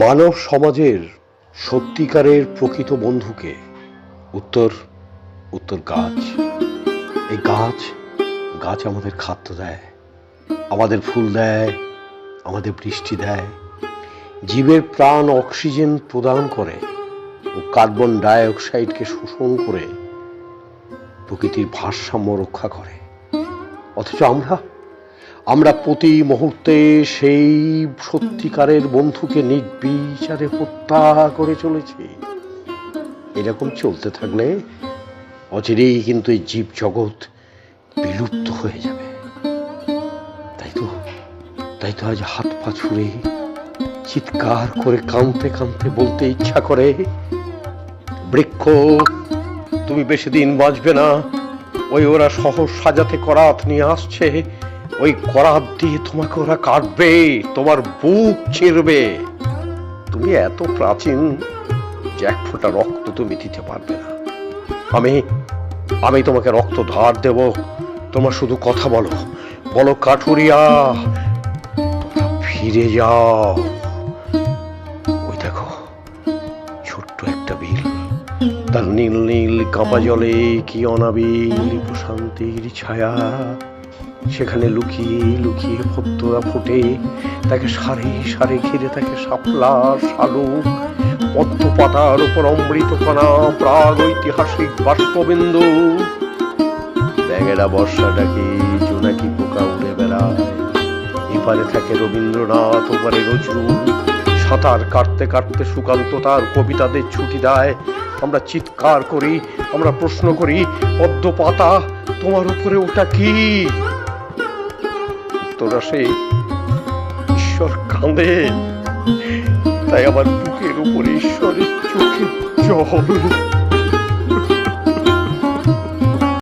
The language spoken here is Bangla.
মানব সমাজের সত্যিকারের প্রকৃত বন্ধুকে উত্তর উত্তর গাছ। এই গাছ গাছ আমাদের খাদ্য দেয়, আমাদের ফুল দেয়, আমাদের বৃষ্টি দেয়। জীবের প্রাণ অক্সিজেন প্রদান করে ও কার্বন ডাই অক্সাইডকে শোষণ করে প্রকৃতির ভারসাম্য রক্ষা করে। অথচ আমরা আমরা প্রতি মুহূর্তে সেই সত্যিকারের বন্ধুকে নির্বিচারে হত্যা করে চলেছি। এরকম চলতে থাকলে অচিরেই কিন্তু এই জীব জগৎ বিলুপ্ত হয়ে যাবে। তাই তো তাই তো আজ হাত পা ছুড়ে, চিৎকার করে কাঁদতে কাঁদতে বলতে ইচ্ছা করে, বৃক্ষ, তুমি বেশি দিন বাঁচবে না, ওই ওরা সহজ সাজাতে করাত নিয়ে আসছে ওই করাত দিয়ে তোমাকে ওরা কাটবে, তোমার বুক ছিঁড়বে। তুমি এত প্রাচীন যে এক ফোঁটা রক্ত তুমি দিতে পারবে না। আমি আমি তোমাকে রক্ত ধার দেব। তোমার শুধু কথা বলো। বলো, কাঠুরিয়া ফিরে যাও। ওই দেখো, ছোট্ট একটা বিল। তার নীল নীল কাঁপা জলে কি অনাবিল প্রশান্তির ছায়া। সেখানে লুকিয়ে লুকিয়ে পদ্মরা ফোটে তাকে সারে সারে ঘিরে থাকে শাপলা, শালুক পদ্ম পাতার উপর অমৃত কণা, প্রাগ ঐতিহাসিক বাষ্পবিন্দু। ব্যাঙেরা বর্ষা ডাকে জোনাকি পোকা উড়ে বেড়ায়? এপারে থাকে রবীন্দ্রনাথ, ওপারে নজরুল। সাঁতার কাটতে কাটতে সুকান্ত তার কবিতাদের ছুটি দেয়। আমরা চিৎকার করি, আমরা প্রশ্ন করি পদ্ম পাতা তোমার উপরে ওটা কি? তোরা সেই ঈশ্বর কাঁদে, তাই আমার বুকের উপরে ঈশ্বরের চোখে জল।